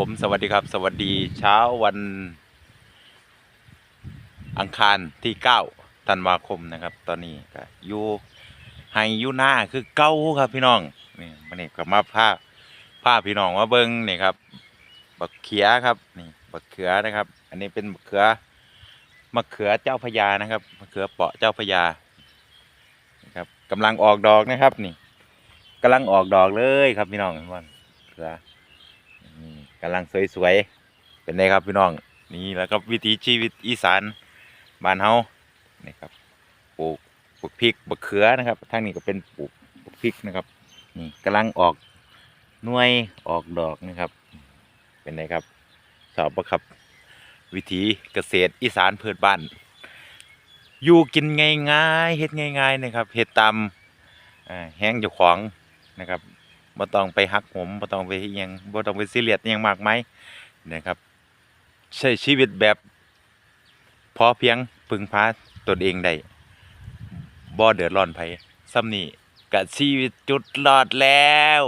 ผมสวัสดีครับ สวัสดีเช้าวันอังคารที่เก้าธันวาคมนะครับ ตอนนี้ก็อยู่ไฮยูหน้าคือเก้าครับพี่น้องนี่มันนี่ก็มาพาพาพี่น้องมาเบิ้งนี่ครับ บักเขียครับนี่บักเขือนะครับ อันนี้เป็นบักเขือมะเขือเจ้าพระยานะครับมะเขือเปาะเจ้าพระยานะครับกำลังออกดอกนะครับ นี่กำลังออกดอกเลยครับพี่น้องเห็นบ่เขือ กำลังสวยๆ เป็นไงครับพี่น้อง นี่แล้วก็วิถีชีวิตอีสานบ้านเฮานี่ครับปลูกปลูกพริกบักเขือนะครับทางนี้ก็เป็นปลูกปลูกพริกนะครับนี่กำลังออกหน่วยออกดอกนะครับ เป็นไงครับสอบประครับ วิถีเกษตรอีสานเพื่อบ้าน อยู่กินง่ายๆเฮ็ดง่ายๆนะครับเฮ็ดตามแห้งเจ้าของนะครับ บ่ต้องไปหักผมบ่ต้องไปยังบ่ต้องไปซีเรียสยังมากไหมนะครับ ใช้ชีวิตแบบ พอเพียงพึ่งพาตนเองได้บ่เดือดร้อนไผซ้ำนี่กับชีวิตจุดรอดแล้ว